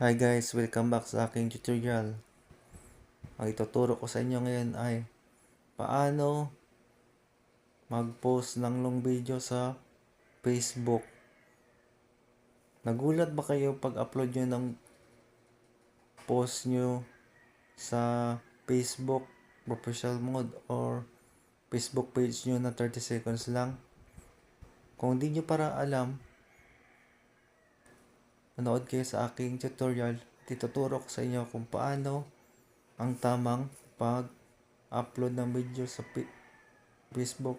Hi guys, welcome back sa aking tutorial. Ang ituturo ko sa inyo ngayon ay paano mag-post ng long video sa Facebook. Nagulat ba kayo pag upload nyo ng post nyo sa Facebook professional mode or Facebook page nyo na 30 seconds lang? Kung di nyo para alam, Manood kayo sa aking tutorial. Ituturo ko sa inyo kung paano ang tamang pag-upload ng video sa Facebook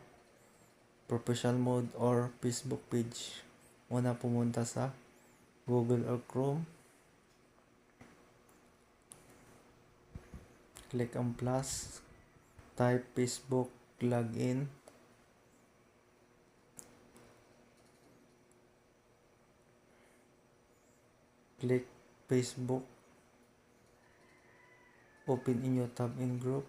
professional mode or Facebook page. Una pumunta sa Google or Chrome. Click ang plus. Type Facebook login. Click Facebook, open in your tab in group,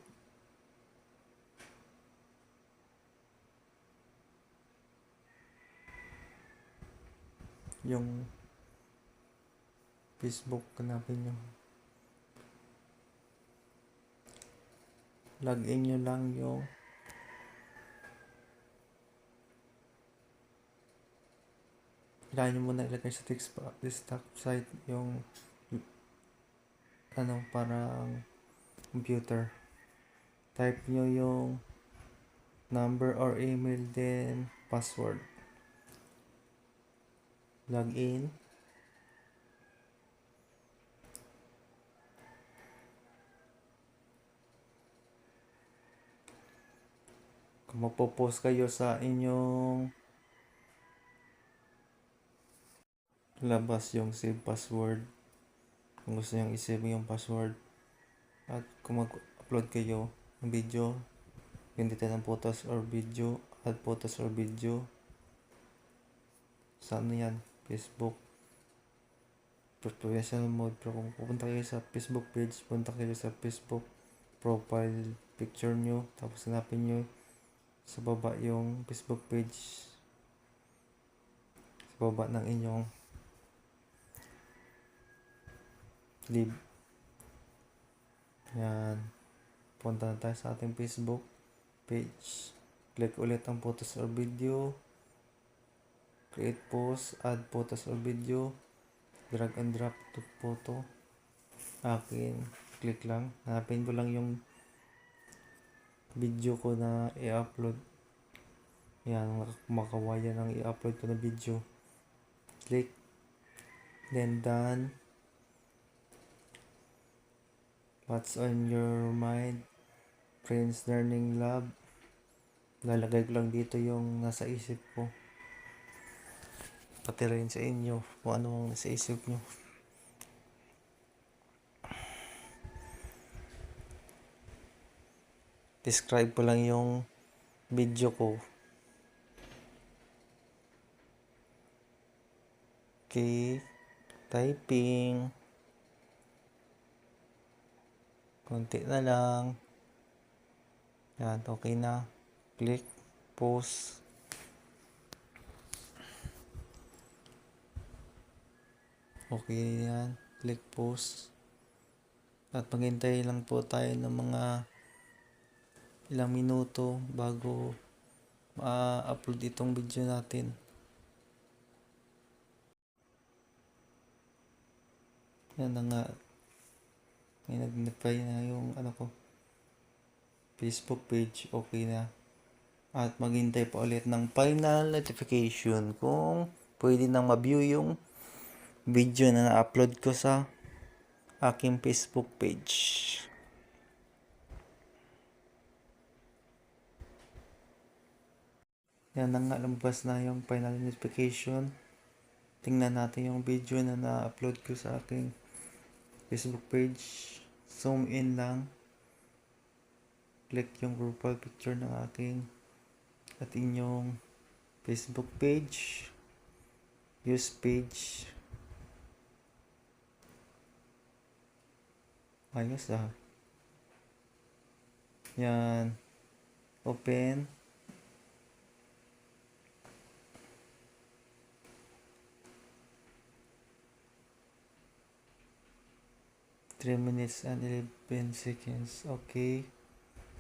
yung Facebook, hanapin nyo. Login nyo lang yung kailangan nyo muna ilagay sa text pa- desktop site yung ano parang computer. Type nyo yung number or email then password. Login. Kung magpo-post kayo sa inyong labas yung save password. Kung gusto nyo i-save yung password. At kung mag-upload kayo ng video yung detail ng photos or video add photos or video. Sa ano yan? Facebook. Professional mode. Pero kung pupunta kayo sa Facebook page punta kayo sa Facebook profile picture nyo. Tapos hanapin nyo sa baba yung Facebook page. Sa baba ng inyong live. Yan. Punta na tayo sa ating Facebook page. Click ulit ang photos or video. Create post, add photos or video. Drag and drop to photo. Akin. Click lang. Hanapin ko lang yung video ko na i-upload. Yan. Makawaya ng i-upload ko na video. Click. Then done. What's on your mind? Prince Learning Lab. Lalagay ko lang dito yung nasa isip ko. Pati rin sa inyo kung ano ang nasa isip nyo. Describe ko lang yung video ko. Okay. Typing. Konti na lang. Yan okay na. Click post. Okay yan. Click post. At maghintay lang po tayo ng mga ilang minuto bago ma-upload itong video natin. Yan na nga may nag-notify na yung ano ko Facebook page okay na. At maghintay pa ulit ng final notification kung pwede nang ma-view yung video na na-upload ko sa aking Facebook page. Yan na lumabas na yung final notification. Tingnan natin yung video na na-upload ko sa aking Facebook page zoom in lang. Click yung profile picture ng aking at inyong Facebook page use page. Ayos ah. Yan. Open 3 minutes and 11 seconds. Okay.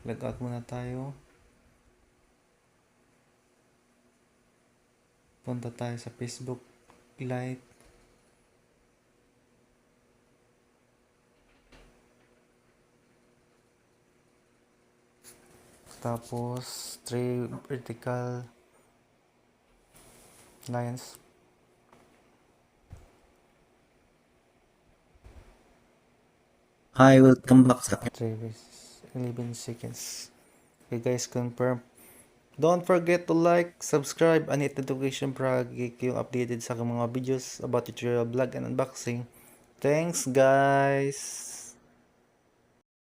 Log out muna tayo. Punta tayo sa Facebook Lite. Tapos, 3 vertical lines. Hi, welcome back sa akin. 3 versus 11 seconds. Okay guys, confirm. Don't forget to like, subscribe, and hit notification para kayo updated sa mga videos about tutorial vlog and unboxing. Thanks guys!